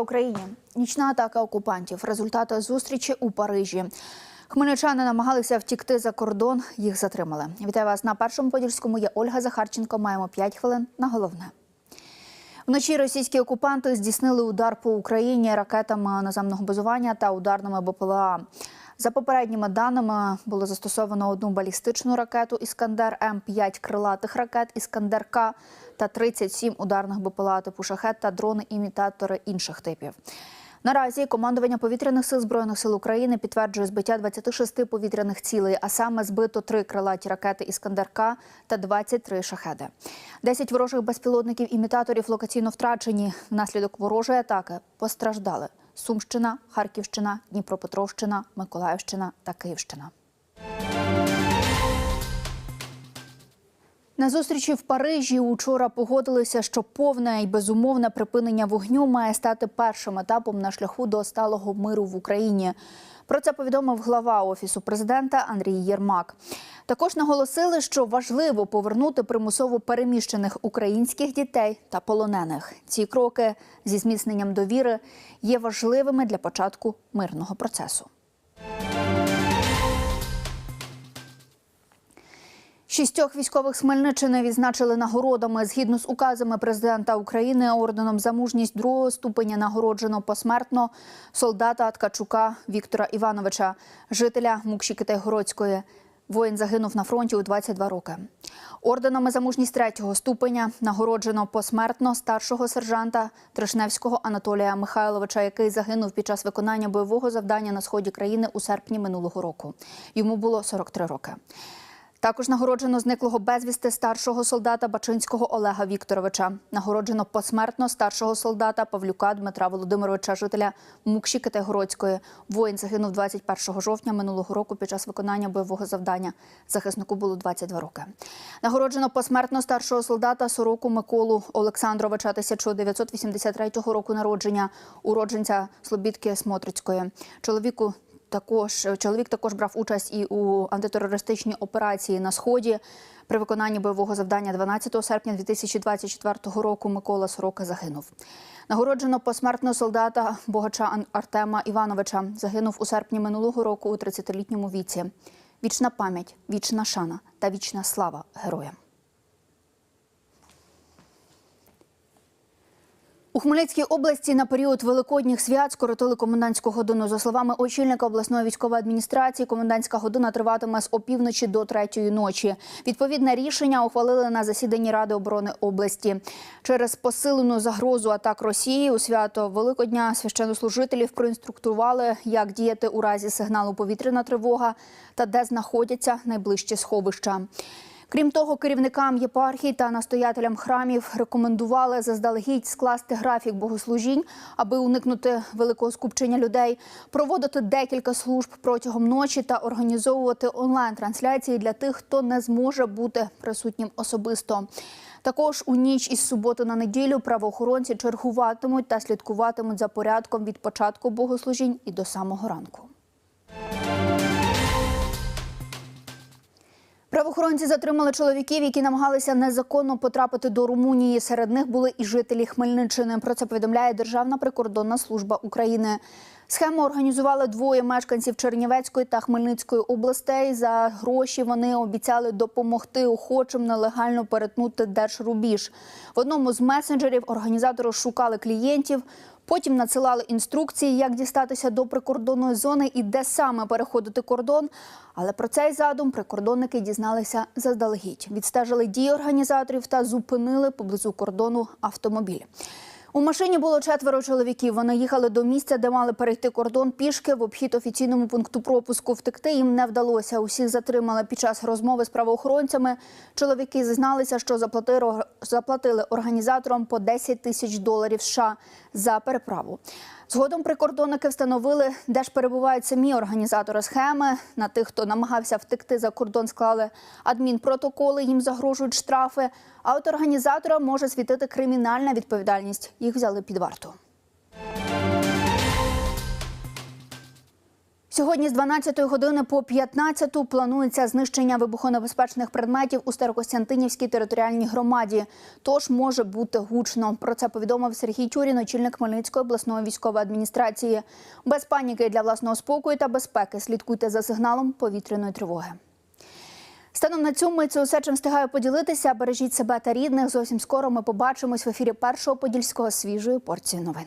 Україні! Нічна атака окупантів. Результати зустрічі у Парижі. Хмельничани намагалися втікти за кордон. Їх затримали. Вітаю вас на першому подільському. Я Ольга Захарченко. Маємо 5 хвилин на головне. Вночі російські окупанти здійснили удар по Україні ракетами наземного базування та ударними БПЛА. За попередніми даними було застосовано одну балістичну ракету Іскандер М, 5 крилатих ракет Іскандер К та 37 ударних БПЛА типу шахет та дрони-імітатори інших типів. Наразі командування повітряних сил збройних сил України підтверджує збиття 26 повітряних цілей, а саме збито три крилаті ракети Іскандер К та 23 шахеди. 10 ворожих безпілотників імітаторів локаційно втрачені. Внаслідок ворожої атаки постраждали Сумщина, Харківщина, Дніпропетровщина, Миколаївщина та Київщина. На зустрічі в Парижі учора погодилися, що повне і безумовне припинення вогню має стати першим етапом на шляху до сталого миру в Україні. Про це повідомив глава офісу президента Андрій Єрмак. Також наголосили, що важливо повернути примусово переміщених українських дітей та полонених. Ці кроки зі зміцненням довіри є важливими для початку мирного процесу. Шістьох військових з Хмельниччини відзначили нагородами згідно з указами президента України орденом за мужність другого ступеня нагороджено посмертно солдата Ткачука Віктора Івановича, жителя Мукші-Китайгородської. Воїн загинув на фронті у 22 роки. Орденами за мужність третього ступеня нагороджено посмертно старшого сержанта Тришневського Анатолія Михайловича, який загинув під час виконання бойового завдання на сході країни у серпні минулого року. Йому було 43 роки. Також нагороджено зниклого безвісти старшого солдата Бачинського Олега Вікторовича. Нагороджено посмертно старшого солдата Павлюка Дмитра Володимировича, жителя Мукші Китайгородської. Воїн загинув 21 жовтня минулого року під час виконання бойового завдання. Захиснику було 22 роки. Нагороджено посмертно старшого солдата Сороку Миколу Олександровича 1983 року народження, уродженця Слобідки Смотрицької. Чоловіку також чоловік також брав участь і у антитерористичній операції на сході. При виконанні бойового завдання 12 серпня 2024 року Микола Сорока загинув. Нагороджено посмертно солдата богача Артема Івановича. Загинув у серпні минулого року у 30-літньому віці. Вічна пам'ять, вічна шана та вічна слава героям. У Хмельницькій області на період великодніх свят скоротили комендантську годину. За словами очільника обласної військової адміністрації, комендантська година триватиме з опівночі до третьої ночі. Відповідне рішення ухвалили на засіданні Ради оборони області. Через посилену загрозу атак Росії у свято Великодня священнослужителів проінструктували, як діяти у разі сигналу повітряна тривога та де знаходяться найближчі сховища. Крім того, керівникам єпархій та настоятелям храмів рекомендували заздалегідь скласти графік богослужінь, аби уникнути великого скупчення людей, проводити декілька служб протягом ночі та організовувати онлайн-трансляції для тих, хто не зможе бути присутнім особисто. Також у ніч із суботи на неділю правоохоронці чергуватимуть та слідкуватимуть за порядком від початку богослужінь і до самого ранку. Правоохоронці затримали чоловіків, які намагалися незаконно потрапити до Румунії. Серед них були і жителі Хмельниччини. Про це повідомляє Державна прикордонна служба України. Схему організували двоє мешканців Чернівецької та Хмельницької областей. За гроші вони обіцяли допомогти охочим нелегально перетнути держрубіж. В одному з месенджерів організатори шукали клієнтів. Потім надсилали інструкції, як дістатися до прикордонної зони і де саме переходити кордон. Але про цей задум прикордонники дізналися заздалегідь. Відстежили дії організаторів та зупинили поблизу кордону автомобіль. У машині було четверо чоловіків. Вони їхали до місця, де мали перейти кордон пішки в обхід офіційному пункту пропуску. Втекти їм не вдалося. Усіх затримали під час розмови з правоохоронцями. Чоловіки зізналися, що заплатили, організаторам по 10 тисяч доларів США за переправу. Згодом прикордонники встановили, де ж перебувають самі організатори схеми. На тих, хто намагався втекти за кордон, склали адмінпротоколи, їм загрожують штрафи. А от організатора може світити кримінальна відповідальність. Їх взяли під варту. Сьогодні з 12 години по 15 планується знищення вибухонебезпечних предметів у Старокостянтинівській територіальній громаді. Тож може бути гучно. Про це повідомив Сергій Тюрін, очільник Хмельницької обласної військової адміністрації. Без паніки для власного спокою та безпеки слідкуйте за сигналом повітряної тривоги. Станом на цьому це усе, чим встигаю поділитися. Бережіть себе та рідних. Зовсім скоро ми побачимось в ефірі першого подільського свіжої порції новин.